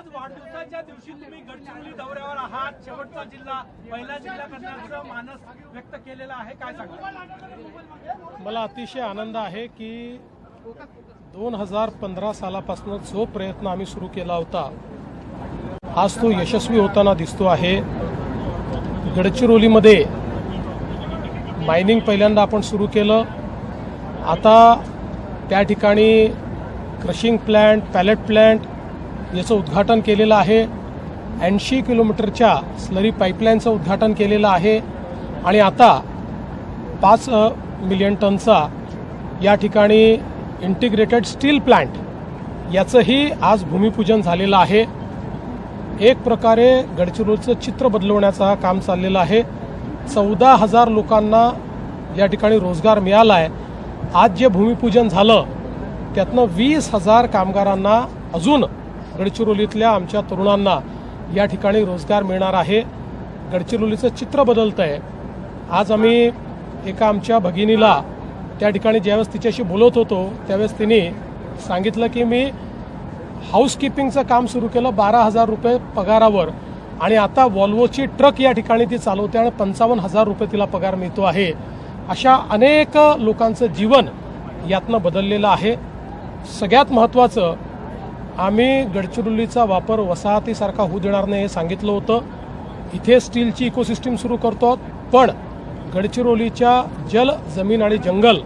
आज वाढदिवसाच्या दिवशी तुम्ही गडचिरोली दौऱ्यावर आहात. शेवटचा जिल्हा पहिला जिल्हा करण्याचं मानस व्यक्त केलेला आहे. काय सांगा मला अतिशय आनंद आहे की दोन हजार पंधरा सालापासून जो प्रयत्न आम्ही सुरू केला होता आज तो यशस्वी होताना दिसतो आहे. गडचिरोलीमध्ये मायनिंग पहिल्यांदा आपण सुरू केलं. आता त्या ठिकाणी क्रशिंग प्लॅन्ट पॅलेट प्लॅन्ट याचं उद्घाटन केलेलं आहे. ऐंशी किलोमीटरच्या स्लरी पाईपलाईनचं उद्घाटन केलेलं आहे. आणि आता पाच मिलियन टनचा या ठिकाणी इंटिग्रेटेड स्टील प्लांट याचंही आज भूमिपूजन झालेलं आहे. एक प्रकारे गडचिरोलीचं चित्र बदलवण्याचं काम चाललेलं आहे. चौदा हजार लोकांना या ठिकाणी रोजगार मिळाला आहे आज जे भूमिपूजन झालं त्यातनं वीस हजार कामगारांना अजून गडचिरोलीतल्या आमच्या तरुणांना या ठिकाणी रोजगार मिळणार आहे. गडचिरोलीचं चित्र बदलतं आहे आज आम्ही एका आमच्या भगिनीला त्या ठिकाणी ज्यावेळेस तिच्याशी बोलत होतो त्यावेळेस तिने सांगितलं की मी हाऊसकीपिंगचं काम सुरू केलं बारा हजार रुपये पगारावर आणि आता वॉल्वोची ट्रक या ठिकाणी ती चालवते आणि पंचावन्न हजार रुपये तिला पगार मिळतो आहे. अशा अनेक लोकांचं जीवन यातनं बदललेलं आहे. सगळ्यात महत्त्वाचं आम्ही गडचिरोलीचा वापर वसाहतीसारखा होऊ देणार नाही हे सांगितलं होतं. इथे स्टीलची इकोसिस्टीम सुरू करतो पण गडचिरोलीच्या जल जमीन आणि जंगल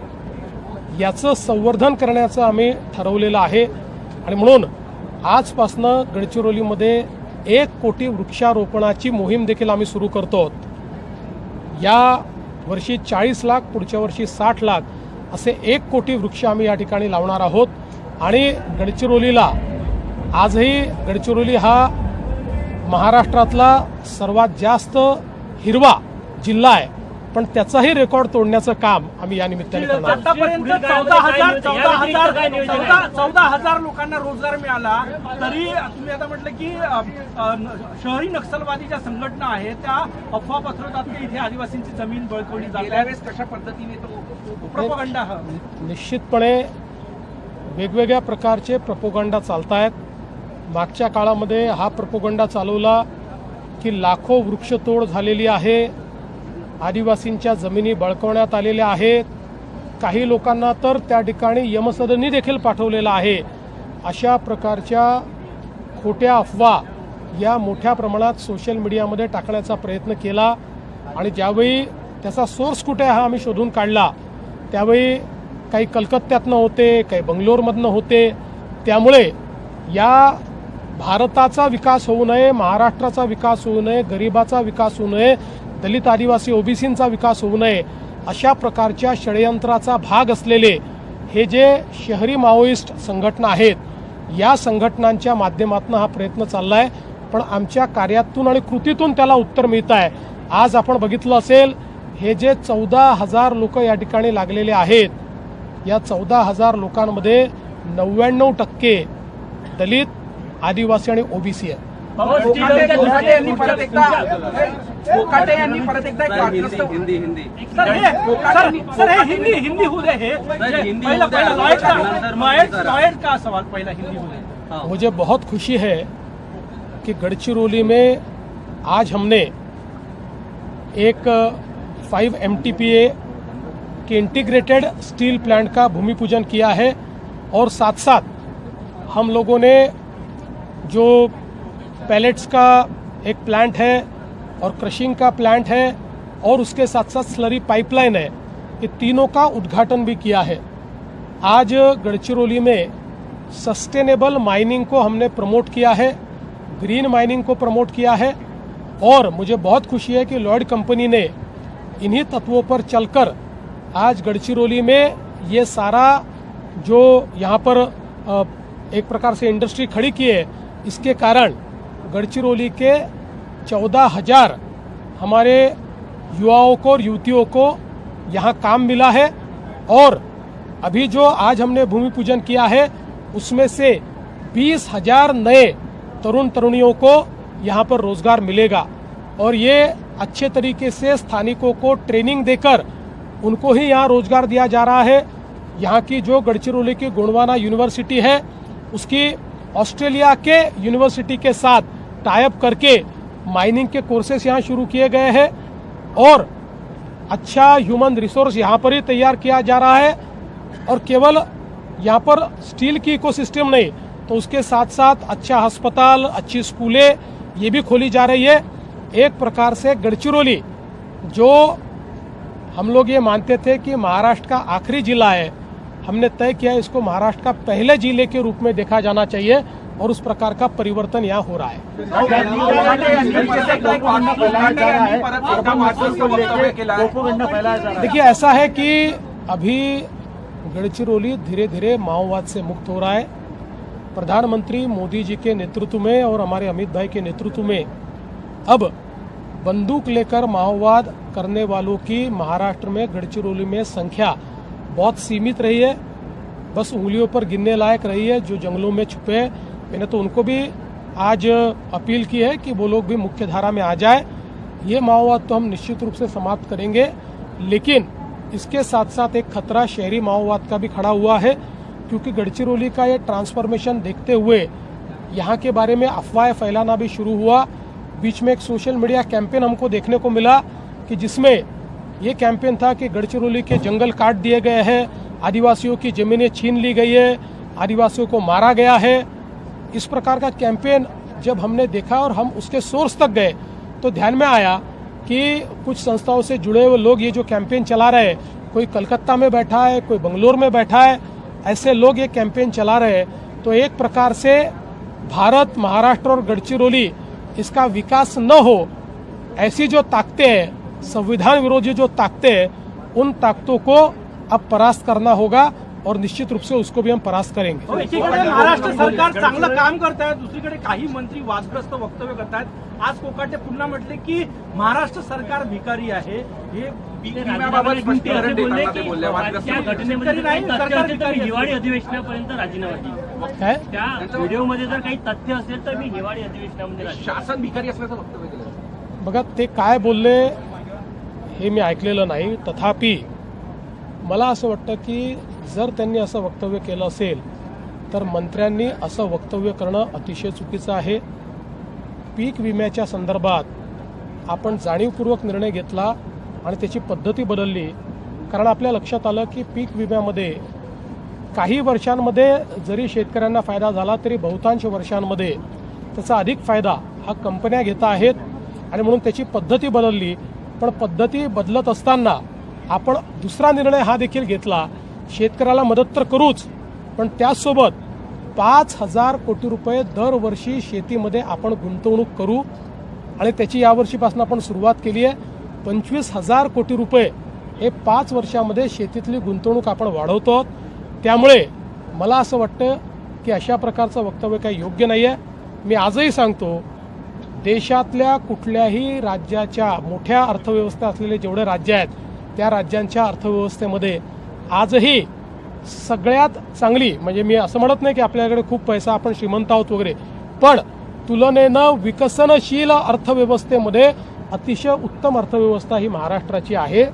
याचं संवर्धन करण्याचं आम्ही ठरवलेलं आहे. आणि म्हणून आजपासनं गडचिरोलीमध्ये एक कोटी वृक्षारोपणाची मोहीम देखील आम्ही सुरू करतो आहोत. या वर्षी चाळीस लाख पुढच्या वर्षी साठ लाख असे एक कोटी वृक्ष आम्ही या ठिकाणी लावणार आहोत. आणि गडचिरोलीला आजही गडचिरोली हा महाराष्ट्रातला सर्वात जास्त हिरवा जिल्हा आहे. पण त्याचाही रेकॉर्ड तोडण्याचं काम आम्ही या निमित्ताने करणार आहोत. आतापर्यंत चौदा हजार चौदा हजार चौदा चौदा हजार लोकांना रोजगार मिळाला. तरी तुम्ही आता म्हटलं की शहरी नक्षलवादी ज्या संघटना आहेत त्या अफवा पसरवतात की इथे आदिवासींची जमीन बळकवली जाते. कशा पद्धतीने तो प्रोपगंडा हा. निश्चितपणे वेगवेगळ्या प्रकारचे प्रपोगंडा चालत आहेत मागच्या काळामध्ये हा प्रपोगंडा चालवला की लाखो वृक्षतोड झालेली आहे. आदिवासींच्या जमिनी बळकवण्यात आलेल्या आहेत. काही लोकांना तर त्या ठिकाणी यमसदनी देखील पाठवलेला आहे. अशा प्रकारच्या खोट्या अफवा या मोठ्या प्रमाणात सोशल मीडियामध्ये टाकण्याचा प्रयत्न केला आणि ज्यावेळी त्याचा सोर्स कुठे हा आम्ही शोधून काढला. त्यावेळी काही कलकत्त्यातनं होते काही बंगलोरमधनं होते. त्यामुळे या भारताचा विकास होऊ नये महाराष्ट्राचा विकास होऊ नये गरिबाचा विकास होऊ नये दलित आदिवासी ओबीसींचा विकास होऊ नये अशा प्रकारच्या षडयंत्राचा भाग असलेले हे जे शहरी माओइस्ट संघटना आहेत या संघटनांच्या माध्यमातून हा प्रयत्न चालला आहे पण आमच्या कार्यातून आणि कृतीतून त्याला उत्तर मिळत आहे आज आपण बघितलं असेल हे जे चौदा हजार लोक या ठिकाणी लागलेले आहेत या चौदा हजार लोकांमध्ये नव्याण्णव टक्के दलित आदिवासी आणि ओबीसी कोकाटे यांनी परत एकदा एक हिंदी हिंदी सर हे हे होऊ दे हे. लॉयड का? सवाल? पहिला होऊ दे. मुझे बहुत खुशी है कि गढ़चिरौली में आज हमने एक five M K integrated steel plant का भूमि पूजन किया है और साथ साथ हम लोगों ने जो पैलेट्स का एक प्लांट है और क्रशिंग का प्लांट है और उसके साथ साथ स्लरी पाइपलाइन है, ये तीनों का उद्घाटन भी किया है। आज गढ़चिरौली में सस्टेनेबल माइनिंग को हमने प्रमोट किया है ग्रीन माइनिंग को प्रमोट किया है और मुझे बहुत खुशी है कि लॉयड कंपनी ने इन्हीं तत्वों पर चलकर आज गढ़चिरौली में ये सारा जो यहाँ पर एक प्रकार से इंडस्ट्री खड़ी की है इसके कारण गढ़चिरौली के चौदह हज़ार हमारे युवाओं को और युवतियों को यहाँ काम मिला है और अभी जो आज हमने भूमि पूजन किया है, उसमें से बीस हज़ार नए तरुण तरुणियों को यहाँ पर रोज़गार मिलेगा। और ये अच्छे तरीके से स्थानिकों को ट्रेनिंग देकर उनको ही यहाँ रोज़गार दिया जा रहा है। यहाँ की जो गढ़चिरौली की गुणवाना यूनिवर्सिटी है, उसकी ऑस्ट्रेलिया के यूनिवर्सिटी के साथ टाइप करके माइनिंग के कोर्सेस यहाँ शुरू किए गए हैं और अच्छा ह्यूमन रिसोर्स यहाँ पर ही तैयार किया जा रहा है और केवल यहाँ पर स्टील की इकोसिस्टम नहीं तो उसके साथ साथ अच्छा अस्पताल, अच्छी स्कूलें ये भी खोली जा रही है। एक प्रकार से गढ़चिरौली जो हम लोग ये मानते थे कि महाराष्ट्र का आखिरी जिला है। हमने तय किया इसको महाराष्ट्र का पहले ज़िले के रूप में देखा जाना चाहिए और उस प्रकार का परिवर्तन यहाँ हो रहा है. देखिए, ऐसा है कि अभी गढ़चिरौली धीरे धीरे माओवाद से मुक्त हो रहा है प्रधानमंत्री मोदी जी के नेतृत्व में और हमारे अमित भाई के नेतृत्व में अब बंदूक लेकर माओवाद करने वालों की महाराष्ट्र में गढ़चिरौली में संख्या बहुत सीमित रही है, बस उंगलियों पर गिनने लायक रही है, जो जंगलों में छुपे हैं। मैंने तो उनको भी आज अपील की है कि वो लोग भी मुख्य धारा में आ जाए। ये माओवाद तो हम निश्चित रूप से समाप्त करेंगे, लेकिन इसके साथ साथ एक खतरा शहरी माओवाद का भी खड़ा हुआ है, क्योंकि गढ़चिरौली का ये ट्रांसफॉर्मेशन देखते हुए यहाँ के बारे में अफवाहें फैलाना भी शुरू हुआ। बीच में एक सोशल मीडिया कैंपेन हमको देखने को मिला कि जिसमें ये कैंपेन था कि गढ़चिरौली के जंगल काट दिए गए हैं, आदिवासियों की जमीनें छीन ली गई है, आदिवासियों को मारा गया है। इस प्रकार का कैंपेन जब हमने देखा और हम उसके सोर्स तक गए तो ध्यान में आया कि कुछ संस्थाओं से जुड़े हुए लोग ये जो कैंपेन चला रहे हैं, कोई कलकत्ता में बैठा है, कोई बंगलोर में बैठा है, ऐसे लोग ये कैंपेन चला रहे हैं। तो एक प्रकार से भारत, महाराष्ट्र और गढ़चिरौली इसका विकास न हो, ऐसी जो ताकतें हैं संविधान विरोधी जो ताकतें हैं उन ताकतों को अब परास्त करना होगा और निश्चित रूप से उसको भी हम परास्त करेंगे। एकीकडे महाराष्ट्र सरकार चांगलं काम करत आहे दुसरीकडे काही मंत्री वादग्रस्त वक्तव्य करतायत आज कोकाटे पुन्हा म्हटले की महाराष्ट्र सरकार भिकारी आहे. हे हिवाळी अधिवेशनापर्यंत राजीनामा काय? त्या व्हिडिओमध्ये जर काही तथ्य असेल तर मी हिवाळी अधिवेशनामध्ये शासन भिकारी असल्याचं वक्तव्य केलं. बघा ते काय बोलले हे मी ऐकलेलं नाही. तथापि मला असं वाटतं की जर त्यांनी असं वक्तव्य केलं असेल तर मंत्र्यांनी असं वक्तव्य करणं अतिशय चुकीचं आहे. पीक विम्याच्या संदर्भात आपण जाणीवपूर्वक निर्णय घेतला आणि त्याची पद्धती बदलली. कारण आपल्या लक्षात आलं की पीक विम्यामध्ये काही वर्षांमध्ये जरी शेतकऱ्यांना फायदा झाला तरी बहुतांश वर्षांमध्ये त्याचा अधिक फायदा हा कंपन्या घेत आहेत आणि म्हणून त्याची पद्धती बदलली. पण पद्धती बदलत असताना आपण दुसरा निर्णय हा देखील घेतला. शेतकऱ्याला मदत तर करूच पण त्याचसोबत पाच हजार कोटी रुपये दरवर्षी शेतीमध्ये आपण गुंतवणूक करू आणि त्याची यावर्षीपासून आपण सुरुवात केली आहे. पंचवीस हजार कोटी रुपये हे पाच वर्षामध्ये शेतीतली गुंतवणूक आपण वाढवतो त्यामुळे मला असं वाटतं की अशा प्रकारचं वक्तव्य काही योग्य नाही आहे मी आजही सांगतो देशातल्या कुठल्याही राज्याच्या मोठ्या अर्थव्यवस्था असलेले जेवढे राज्य आहेत त्या राज्यांच्या अर्थव्यवस्थेमध्ये आजही सगळ्यात चांगली म्हणजे मी असं म्हणत नाही की आपल्याकडे खूप पैसा आपण श्रीमंत आहोत वगैरे पण तुलनेनं विकसनशील अर्थव्यवस्थेमध्ये अतिशय उत्तम अर्थव्यवस्था ही महाराष्ट्राची आहे.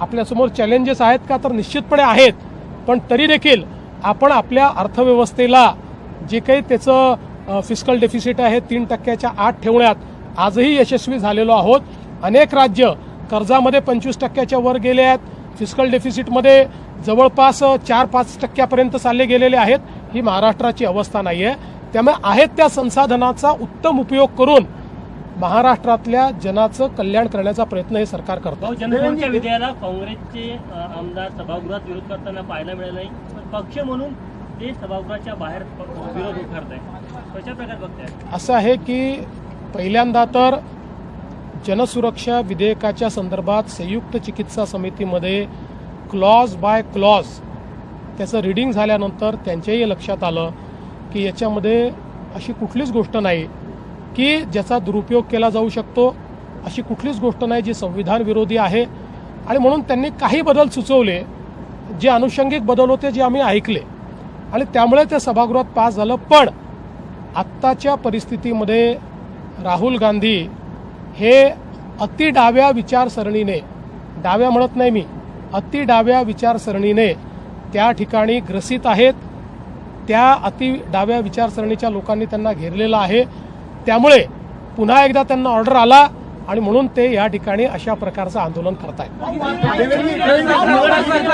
आपल्यासमोर चॅलेंजेस आहेत का तर निश्चितपणे आहेत पण तरी देखील आपण आपल्या अर्थव्यवस्थेला जे काही त्याचं फिस्कल डेफिसिट आहे तीन टक्क्याच्या आत ठेवण्यात आजही यशस्वी झालेलो आहोत. अनेक राज्य कर्जामध्ये पंचवीस टक्क्याच्या वर गेले आहेत. फिस्कल डेफिसिटमध्ये जवळपास चार पाच टक्क्यापर्यंत चालले गेलेले आहेत. ही महाराष्ट्राची अवस्था नाही आहे त्यामुळे आहेत त्या संसाधनाचा उत्तम उपयोग करून महाराष्ट्रातल्या जनाचं कल्याण करण्याचा प्रयत्न हे सरकार करतं. विधेयाला काँग्रेसचे आमदार सभागृहात विरोध करताना पाहायला मिळालं नाही. पक्ष म्हणून ते सभागृहाच्या बाहेर विरोध उभारत आहे कशा प्रकारे बघताय? असं आहे की पहिल्यांदा तर जनसुरक्षा विधेयकाच्या संदर्भात संयुक्त चिकित्सा समितीमध्ये क्लॉज बाय क्लॉज त्याचं रिडिंग झाल्यानंतर त्यांच्याही लक्षात आलं की याच्यामध्ये अशी कुठलीच गोष्ट नाही की ज्याचा दुरुपयोग केला जाऊ शकतो अशी कुठलीच गोष्ट नाही जी संविधान विरोधी आहे. आणि म्हणून त्यांनी काही बदल सुचवले जे अनुषंगिक बदल होते जे आम्ही ऐकले. आणि त्यामुळे ते सभागृहात पास झालं. पण आत्ताच्या परिस्थितीमध्ये राहुल गांधी हे अति डाव्या विचारसरणीने डाव्या म्हणत नाही मी अति डाव्या विचारसरणीने त्या ठिकाणी ग्रसित आहेत. त्या अति डाव्या विचारसरणीच्या लोकांनी त्यांना घेरलेलं आहे. त्यामुळे पुन्हा एकदा त्यांना ऑर्डर आला आणि म्हणून ते या ठिकाणी अशा प्रकारचं आंदोलन करतायत.